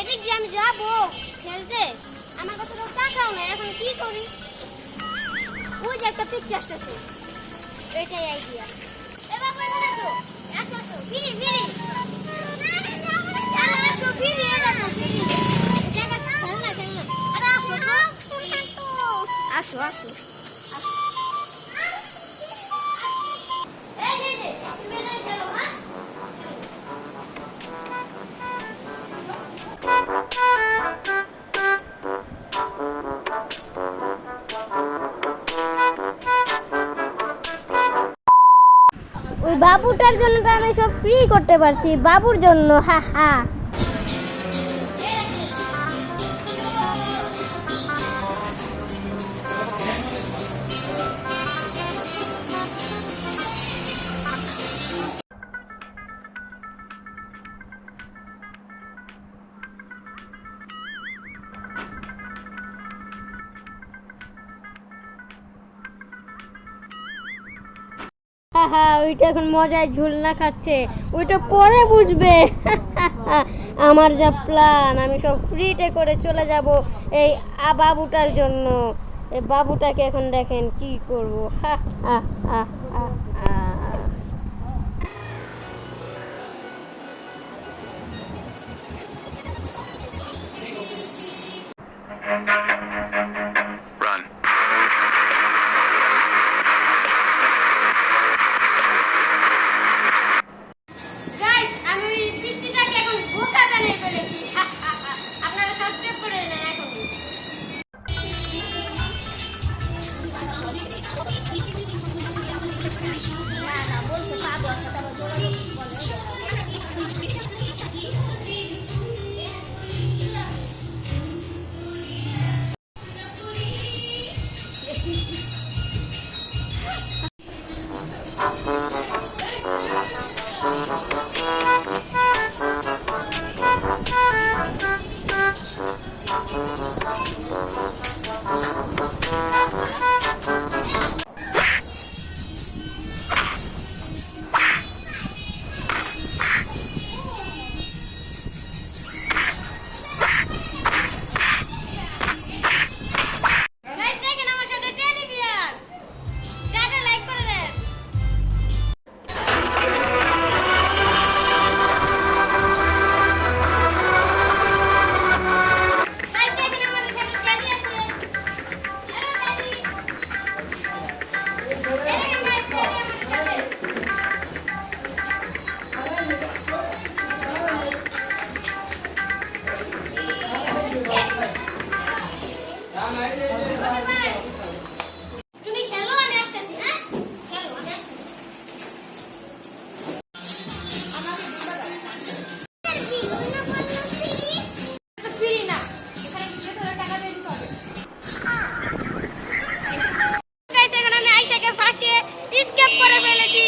এটা কি আমি যাব। খেলতে আমার কাছে লোক টাকাও না এখন কি করি? ওই যে একটা পিকচার আসতেছে। এটাই আইডিয়া এবার এখানে আসো। আসো আসো। ফিরি ফিরি। আসো, ফিরি এটা ফিরি। আসো আসো। বাবুটার জন্য তো আমি সব ফ্রি করতে পারছি। বাবুর জন্য হা হা। হা ওইটা এখন মজায় ঝুলনা খাচ্ছে। ওইটা পরে বুঝবে। আমার যা প্ল্যান আমি সব ফ্রিতে করে চলে যাব এই বাবুটার জন্য। এই বাবুটাকে এখন দেখেন কি করব। হা হা হা হা Thank you. করে ফেলেছি।